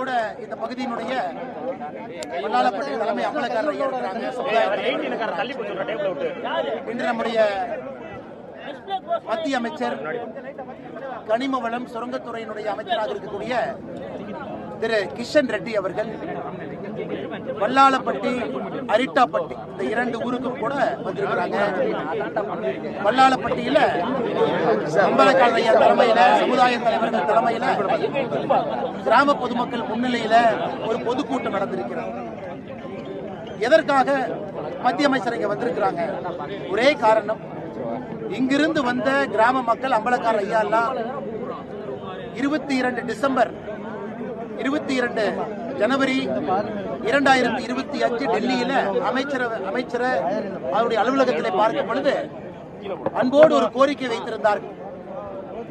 கூட இந்த பகுதியினுடைய வல்லாளப்பட்டி தலைமை அமலக்காரர் ஐயா இருக்கிறாங்க இன்று நம்முடைய மத்திய அமைச்சர் கனிம வளம் சுரங்கத்துறையினுடைய அமைச்சராக இருக்கக்கூடிய திரு கிஷன் ரெட்டி அவர்கள் வல்லாளப்பட்டி அரிட்டாப்பட்டி இந்த இரண்டு ஊருக்கும் கூட வந்திருக்கிறாங்க. வல்லாளப்பட்டியில அம்பலக்கால ஐயா தலைமையில சமுதாய தலைவர்கள் தலைமையில கிராம பொதுமக்கள் முன்னிலையில ஒரு பொதுக்கூட்டம் நடந்திருக்கிறது. எதற்காக மத்திய அமைச்சர் இங்க வந்திருக்கிறாங்க? ஒரே காரணம் இங்கிருந்து வந்த கிராம மக்கள் அம்பலக்கார ஐயா எல்லாம் இருபத்தி இரண்டு டிசம்பர் இருபத்தி இரண்டு ஜனவரி இரண்டாயிரத்தி இருபத்தி அஞ்சு டெல்லியில அமைச்சர் அமைச்சர அவருடைய அலுவலகத்திலே பார்க்கும் பொழுது அன்போடு ஒரு கோரிக்கை வைத்திருந்தார்கள்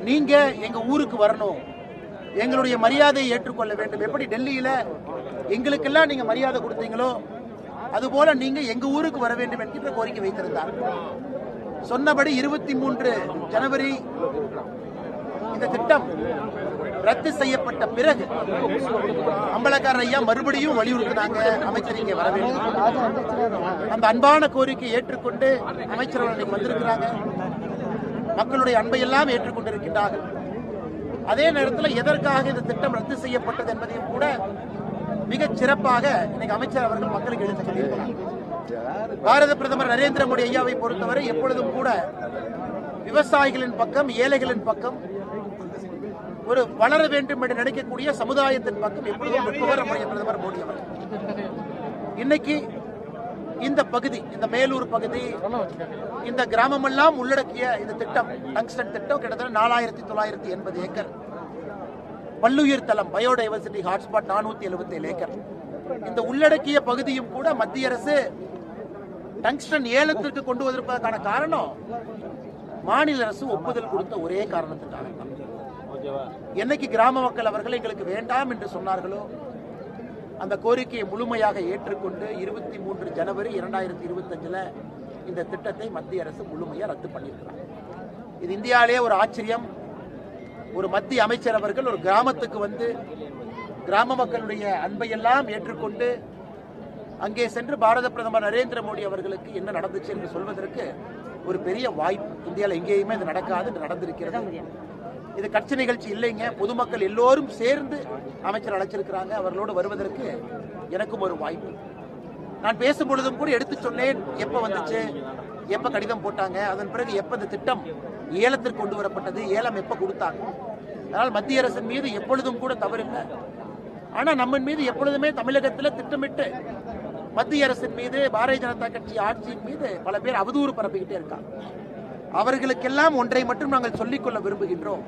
நீங்க எங்க ஊருக்கு வரணும். எங்களுடைய மரியாதையை ஏற்றுக்கொள்ள வேண்டும். எப்படி டெல்லியில எங்களுக்கெல்லாம் நீங்க மரியாதை கொடுத்தீங்களோ அதுபோல நீங்க எங்க ஊருக்கு வர வேண்டும் என்கின்ற கோரிக்கை வைத்திருந்தார். சொன்னபடி இருபத்தி மூன்று ஜனவரி இந்த திட்டம் ரத்து செய்யப்பட்ட பிறகு அம்பலக்காரர் ஐயா மறுபடியும் வலியுறுத்தினாங்க. அமைச்சர் இங்கே வர வேண்டும். அந்த அன்பான கோரிக்கையை ஏற்றுக்கொண்டு அமைச்சர் அவர்கள் இன்னைக்கு வந்திருக்கிறாங்க. மக்களுடைய அன்பையெல்லாம் ஏற்றுக்கொண்டிருக்கின்றார்கள். அதே நேரத்தில் எதற்காக இந்த திட்டம் ரத்து செய்யப்பட்டது என்பதையும் கூட மிகச் சிறப்பாக இன்னைக்கு அமைச்சர் அவர்கள் மக்களுக்கு எடுத்து சொல்லியிருக்கிறார். பாரத பிரதமர் நரேந்திர மோடி ஐயாவை பொறுத்தவரை எப்பொழுதும் கூட விவசாயிகளின் பக்கம் ஏழைகளின் பக்கம் ஒரு வளர வேண்டும் என்று நினைக்கக்கூடிய சமுதாயத்தின் பக்கம் எப்பொழுதும் நிற்பவர் நம்முடைய பிரதமர் மோடி அவர்கள். இன்னைக்கு இந்த பகுதி இந்த மேலூர் பகுதி இந்த கிராமமெல்லாம் உள்ளடக்கிய இந்த திட்டம் டங்ஸ்டன் திட்டம் கிட்டத்தட்ட நாலாயிரத்தி தொள்ளாயிரத்தி எண்பது ஏக்கர். பல்லுயிர் தளம் பயோடைவர்சிட்டி ஹாட்ஸ்பாட் நானூத்தி எழுபத்தி ஏழு ஏக்கர். இந்த உள்ளடக்கிய பகுதியும் கூட மத்திய அரசு டங்ஸ்டன் ஏலத்திற்கு கொண்டு வந்திருப்பதற்கான காரணம் மாநில அரசு ஒப்புதல் கொடுத்த ஒரே காரணத்துக்காக தான் என்னைக்கு கிராம மக்கள் அவர்கள் எங்களுக்கு வேண்டாம் என்று சொன்னார்களோ அந்த கோரிக்கையை முழுமையாக ஏற்றுக்கொண்டு இருபத்தி மூன்று ஜனவரி இரண்டாயிரத்தி இருபத்தஞ்சில் இந்த திட்டத்தை மத்திய அரசு முழுமையாக ரத்து பண்ணியிருக்கிறாங்க. இது இந்தியாவிலேயே ஒரு ஆச்சரியம். ஒரு மத்திய அமைச்சர் அவர்கள் ஒரு கிராமத்துக்கு வந்து கிராம மக்களுடைய அன்பையெல்லாம் ஏற்றுக்கொண்டு அங்கே சென்று பாரத பிரதமர் நரேந்திர மோடி அவர்களுக்கு என்ன நடந்துச்சு என்று சொல்வதற்கு ஒரு பெரிய வாய்ப்பு. இந்தியாவில் எங்கேயுமே இது நடக்காது நடந்திருக்கிறது. இது கட்சி நிகழ்ச்சி இல்லைங்க. பொதுமக்கள் எல்லோரும் சேர்ந்து அமைச்சர் அழைச்சிருக்கிறாங்க. அவர்களோடு வருவதற்கு எனக்கும் ஒரு வாய்ப்பு. நான் பேசும் பொழுதும் கூட எடுத்து சொன்னேன். எப்ப வந்துச்சு? எப்ப கடிதம் போட்டாங்க? அதன் பிறகு எப்ப இந்த திட்டம் ஏலத்திற்கு கொண்டு வரப்பட்டது? ஏலம் எப்ப கொடுத்தாங்க? அதனால் மத்திய அரசின் மீது எப்பொழுதும் கூட தவறில்லை. ஆனா நம்ம மீது எப்பொழுதுமே தமிழகத்தில் திட்டமிட்டு மத்திய அரசின் மீது பாரதிய ஜனதா கட்சி ஆட்சியின் மீது பல பேர் அவதூறு பரப்பிக்கிட்டே இருக்காங்க. அவர்களுக்கெல்லாம் ஒன்றை மட்டும் நாங்கள் சொல்லிக்கொள்ள விரும்புகின்றோம்.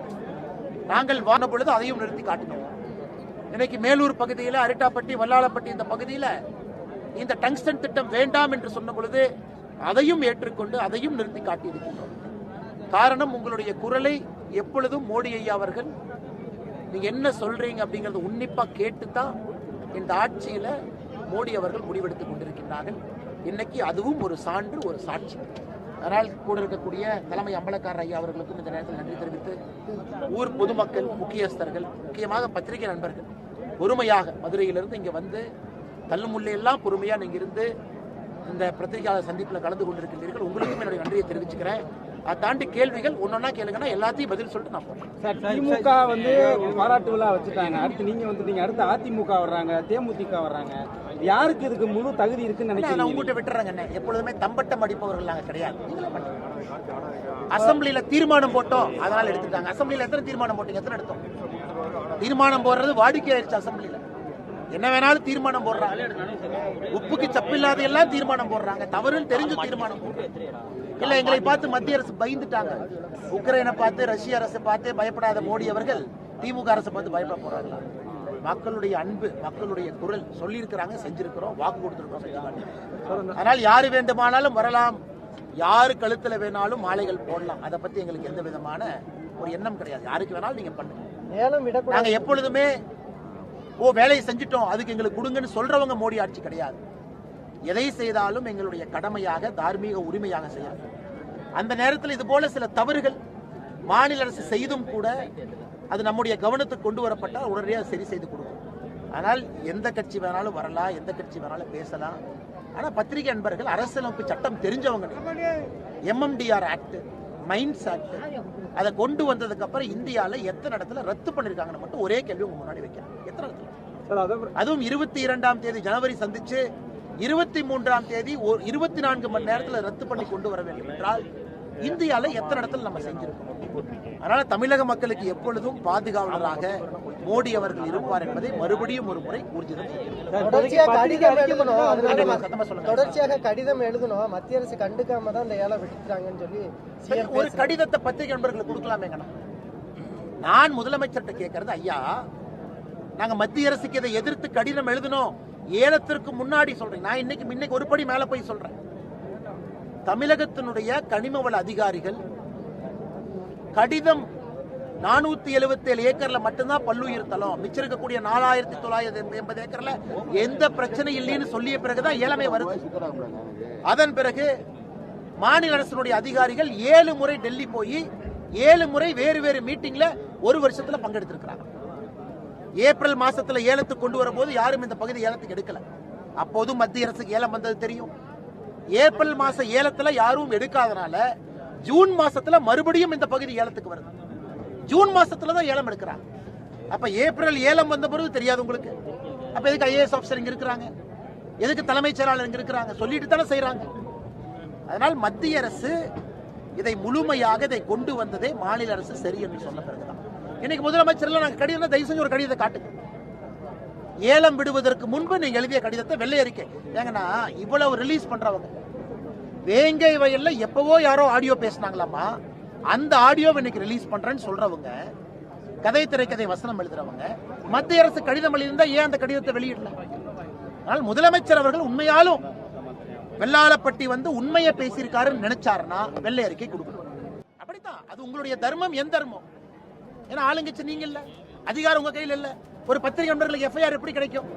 நாங்கள் வான பொழுது அதையும் நிறுத்தி காட்டினோம் இன்னைக்கு மேலூர் பகுதியில் அரிட்டாப்பட்டி வல்லாளப்பட்டி இந்த பகுதியில் இந்த டங்ஸ்டன் திட்டம் வேண்டாம் என்று சொன்ன பொழுது அதையும் ஏற்றுக்கொண்டு அதையும் நிறுத்தி காட்டியிருக்கின்றோம். காரணம் உங்களுடைய குரலை எப்பொழுதும் மோடி ஐயா அவர்கள் நீங்க என்ன சொல்றீங்க அப்படிங்கறத உன்னிப்பா கேட்டுத்தான் இந்த ஆட்சியில மோடி அவர்கள் முடிவெடுத்துக் கொண்டிருக்கின்றார்கள். இன்னைக்கு அதுவும் ஒரு சான்று ஒரு சாட்சி. அதனால் கூட இருக்கக்கூடிய தலைமை அம்பலக்காரர் ஐயா அவர்களுக்கும் இந்த நேரத்தில் நன்றி தெரிவித்து ஊர் பொதுமக்கள் முக்கியஸ்தர்கள் முக்கியமாக பத்திரிகை நண்பர்கள் பொறுமையாக மதுரையிலிருந்து இங்க வந்து தள்ளுமுள்ளையெல்லாம் பொறுமையாக பொறுமையா இருந்து இந்த பத்திரிகையாளர் சந்திப்பில் கலந்து கொண்டிருக்கின்றீர்கள் உங்களுக்கும் என்னுடைய நன்றியை தெரிவிச்சுக்கிறேன். அதை தாண்டி கேள்விகள் ஒன்னொன்னா கேளுங்கன்னா எல்லாத்தையும் பதில் சொல்லிட்டு நான் போறேன். சார் திமுக வந்து பாராட்டு விழா வச்சுட்டாங்க. அடுத்து நீங்க வந்துட்டீங்க அடுத்து அதிமுக வர்றாங்க தேமுதிக வர்றாங்க. யாருக்கு இதுக்கு முழு தகுதி இருக்குன்னு நான் நினைக்கிறீங்க? உங்ககிட்ட விட்டுறேங்க அண்ணே. எப்பொழுதுமே தம்பட்டம் அடிப்பவர்கள் நாங்க கிடையாது. அசெம்பிளில தீர்மானம் போட்டோம் அதனால எடுத்துட்டாங்க அசெம்பிளில எத்தனை தீர்மானம் போட்டீங்க? எத்தனை எடுத்தோம்? தீர்மானம் போடுறது வாடிக்கை ஆயிடுச்சு அசெம்பிளில என்ன வேணாலும் தீர்மானம் போடுறாங்க. உப்புக்கு சப்பில்லாத எல்லாம் தீர்மானம் போடுறாங்க. தவறுன்னு தெரிஞ்சு தீர்மானம் போடுறாங்க. இல்ல எங்களை பார்த்து மத்திய அரசு பயந்துட்டாங்க. உக்ரைனை பார்த்து ரஷ்ய அரசை பார்த்து பயப்படாத மோடி அவர்கள் திமுக அரசை பார்த்து பயப்பட போறாங்களா? மக்களுடைய அன்பு மக்களுடைய குரல் சொல்லியிருக்கிறாங்க செஞ்சிருக்கிறோம் வாக்கு காட்டியிருக்கிறோம். அதனால் யாரு வேண்டுமானாலும் வரலாம். யாரு கழுத்துல வேணாலும் மாலைகள் போடலாம். அதை பத்தி எங்களுக்கு எந்த விதமான ஒரு எண்ணம் கிடையாது. யாருக்கு வேணாலும் நீங்க பண்ணுங்க. நாங்க எப்பொழுதுமே ஓ வேலையை செஞ்சிட்டோம் அதுக்கு எங்களுக்கு கொடுங்கன்னு சொல்றவங்க மோடி ஆட்சி கிடையாது. எதை செய்தாலும் எங்களுடைய கடமையாக தார்மீக உரிமையாக செய்யணும் அந்த நேரத்தில் இது போல சில தவறுகள் மாநில அரசு செய்தும் கூட அது நம்முடைய கவனத்துக்கு கொண்டு வரப்பட்டால் உடனடியாக சரி செய்து கொடுக்கும். ஆனால் எந்த கட்சி வேணாலும் வரலாம் எந்த கட்சி வேணாலும் பேசலாம். ஆனா பத்திரிகை அன்பர்கள் அரசியலமைப்பு சட்டம் தெரிஞ்சவங்க எம்எம்டிஆர் ஆக்ட் மைன்ஸ் ஆக்ட் அதை கொண்டு வந்ததுக்கு அப்புறம் இந்தியால எத்தனை இடத்துல ரத்து பண்ணிருக்காங்கன்னு மட்டும் ஒரே கேள்வி உங்க முன்னாடி வைக்கிறேன். எத்தனை இடத்துல? அதுவும் இருபத்தி இரண்டாம் தேதி ஜனவரி சந்திச்சு இருபத்தி மூன்றாம் தேதி ஒரு இருபத்தி நான்கு மணி நேரத்தில் ரத்து பண்ணி கொண்டு வர வேண்டும் என்றால் இந்தியால எத்தனை இடத்துல நம்ம செஞ்சிருக்கோம்? அதனால தமிழக மக்களுக்கு எப்பொழுதும் பாதுகாவலராக மோடி அவர்கள் இருப்பார் என்பதை மறுபடியும் ஒரு முறை ஊர்ஜிதம். தொடர்ச்சியாக கடிதம் எழுதணும். மத்திய அரசு கண்டுக்காம தான் இந்த ஏழை விட்டுறாங்கன்னு சொல்லி ஒரு கடிதத்தை பத்திரிகை நண்பர்களுக்கு கொடுக்கலாமேங்கண்ணா நான் முதலமைச்சர்கிட்ட கேட்கறது ஐயா நாங்க மத்திய அரசுக்கு இதை எதிர்த்து கடிதம் எழுதணும். ஏலத்திற்கு முன்னாடி சொல்றேன். நான் இன்னைக்கு இன்னைக்கு ஒரு படி மேல போய் சொல்றேன். தமிழகத்தினுடைய கனிமவள அதிகாரிகள் கடிதம் நானூத்தி எழுபத்தி ஏழு ஏக்கர்ல மட்டும்தான் பல்லுயிர் தளம். மிச்சம் இருக்கக்கூடிய நாலாயிரத்தி தொள்ளாயிரத்தி எண்பது ஏக்கர்ல எந்த பிரச்சனை இல்லைன்னு சொல்லிய பிறகுதான் ஏலமே வருது. அதன் பிறகு மாநில அரசினுடைய அதிகாரிகள் ஏழு முறை டெல்லி போய் ஏழு முறை வேறு வேறு மீட்டிங்ல ஒரு வருஷத்துல பங்கெடுத்திருக்கிறாங்க. ஏப்ரல் மாசத்துல ஏலத்துக்கு கொண்டு வரும்போது யாரும் இந்த பகுதி ஏலத்துக்கு எடுக்கல. அப்போதும் மத்திய அரசுக்கு ஏலம் வந்தது தெரியும். ஏப்ரல் மாச ஏலத்துல யாரும் எடுக்காதனால ஜூன் மாசத்துல மறுபடியும் இந்த பகுதி ஏலத்துக்கு வருது. ஜூன் மாசத்துல தான் ஏலம் எடுக்கிறாங்க. அப்ப ஏப்ரல் ஏலம் வந்த பிறகு தெரியாது உங்களுக்கு. அப்ப எதுக்கு ஐஏஎஸ் ஆஃபீஸர் இங்க இருக்கிறாங்க? எதுக்கு தலைமைச் செயலாளர் இங்க இருக்கிறாங்க? சொல்லிட்டு தானே செய்யறாங்க அதனால் மத்திய அரசு இதை முழுமையாக இதை கொண்டு வந்ததே மாநில அரசு சரி என்று சொன்ன பிறகு இன்னைக்கு முதலமைச்சர்ல நாங்க கடிதம் தயவு செஞ்சு ஒரு கடிதத்தை காட்டுங்க ஏலம் விடுவதற்கு முன்பு நீங்க எழுதிய கடிதத்தை வெள்ளை அறிக்கை. ஏங்கன்னா இவ்வளவு ரிலீஸ் பண்றவங்க. வேங்கை வயல்ல எப்பவோ யாரோ ஆடியோ பேசினாங்களாமா அந்த ஆடியோவை இன்னைக்கு ரிலீஸ் பண்றேன்னு சொல்றவங்க கதை திரைக்கதை வசனம் எழுதுறவங்க மத்திய அரசு கடிதம் எழுதியிருந்தா ஏன் அந்த கடிதத்தை வெளியிடல? ஆனால் முதலமைச்சர் அவர்கள் உண்மையாலும் வெள்ளாளப்பட்டி வந்து உண்மையை பேசியிருக்காருன்னு நினைச்சாருன்னா வெள்ளை அறிக்கை கொடுக்கணும். அப்படித்தான். அது உங்களுடைய தர்மம் என் தர்மம். ஏன்னா ஆளுங்கட்சி நீங்க இல்ல அதிகாரம் உங்க கையில் இல்ல. ஒரு பத்திரிகை நண்பர்களுக்கு எஃப்ஐஆர் எப்படி கிடைக்கும்?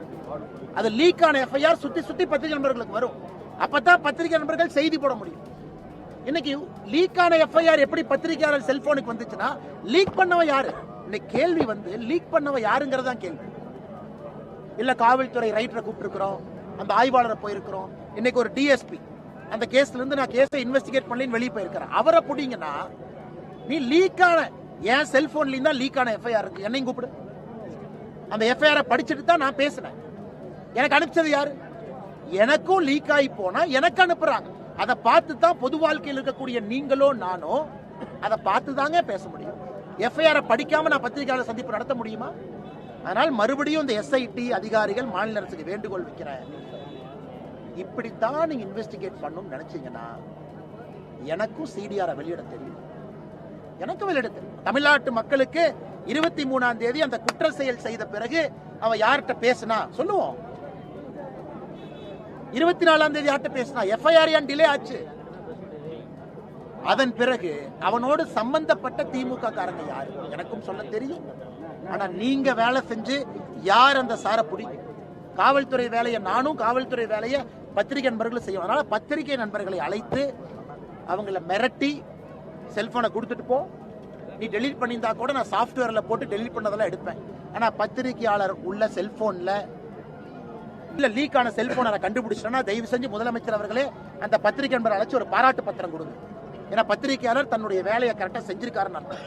அது லீக் ஆன எஃப்ஐஆர் சுத்தி சுத்தி பத்திரிகை நண்பர்களுக்கு வரும். அப்பதான் பத்திரிகை நண்பர்கள் செய்தி போட முடியும். இன்னைக்கு லீக் ஆன எஃப்ஐஆர் எப்படி பத்திரிகையாளர் செல்போனுக்கு வந்துச்சுன்னா லீக் பண்ணவன் யாரு? இன்னைக்கு கேள்வி வந்து லீக் பண்ணவன் யாருங்கிறது தான் கேள்வி. இல்ல காவல்துறை ரைட்டரை கூப்பிட்டுருக்கிறோம் அந்த ஆய்வாளரை போயிருக்கிறோம். இன்னைக்கு ஒரு டிஎஸ்பி அந்த கேஸ்ல இருந்து நான் கேஸை இன்வெஸ்டிகேட் பண்ணி வெளியே போயிருக்கிறேன். அவரை புடிங்கன்னா நீ லீக்கான என் செல்போன்லேயும் தான் லீக் ஆன எஃப்ஐஆர் இருக்கு. என்னையும் கூப்பிடு. அந்த எஃப்ஐஆரை படிச்சுட்டு தான் நான் பேசினேன் எனக்கு அனுப்பிச்சது யாரு? எனக்கும் லீக் ஆகி போனா எனக்கு அனுப்புறாங்க. அதை பார்த்து தான் பொது வாழ்க்கையில் இருக்கக்கூடிய நீங்களோ நானோ அதை பார்த்து தாங்க பேச முடியும். எஃப்ஐஆர் படிக்காம நான் பத்திரிகையாளர் சந்திப்பு நடத்த முடியுமா? அதனால் மறுபடியும் இந்த எஸ்ஐடி அதிகாரிகள் மாநில அரசுக்கு வேண்டுகோள் வைக்கிறேன் இப்படித்தான் நீங்க இன்வெஸ்டிகேட் பண்ணணும்னு நினைச்சீங்கன்னா எனக்கும் சிடிஆரை வெளியிட தெரியும். எனக்கு வெளியிட தமிழ்நாட்டு மக்களுக்கு இருபத்தி மூணாம் தேதி அந்த குற்ற செயல் செய்த பிறகு அவன் யார்கிட்ட பேசினா? சொல்லுவோம். இருபத்தி நாலாம் தேதி யார்கிட்ட பேசினா? எஃப்ஐஆர் ஏன் டிலே ஆச்சு? அதன் பிறகு அவனோடு சம்பந்தப்பட்ட திமுக காரங்க யாரு? எனக்கும் சொல்ல தெரியும். ஆனா நீங்க வேலை செஞ்சு யார் அந்த சாரை பிடிக்கும் காவல்துறை வேலையை நானும் காவல்துறை வேலையை பத்திரிகை நண்பர்களும் செய்வோம். அதனால பத்திரிகை நண்பர்களை அழைத்து அவங்கள மிரட்டி செல்போனை கொடுத்துட்டு போ. நீ டெலிட் பண்ணியிருந்தா கூட நான் சாஃப்ட்வேரில் போட்டு டெலிட் பண்ணதெல்லாம் எடுப்பேன். ஆனால் பத்திரிகையாளர் உள்ள செல்ஃபோனில் இல்லை லீக் ஆன செல்போனை நான் கண்டுபிடிச்சிட்டேன்னா தயவு செஞ்சு முதலமைச்சர் அவர்களே அந்த பத்திரிகை நண்பரை அழைச்சி ஒரு பாராட்டு பத்திரம் கொடுங்க. ஏன்னா பத்திரிகையாளர் தன்னுடைய வேலையை கரெக்டாக செஞ்சிருக்காருன்னு அர்த்தம்.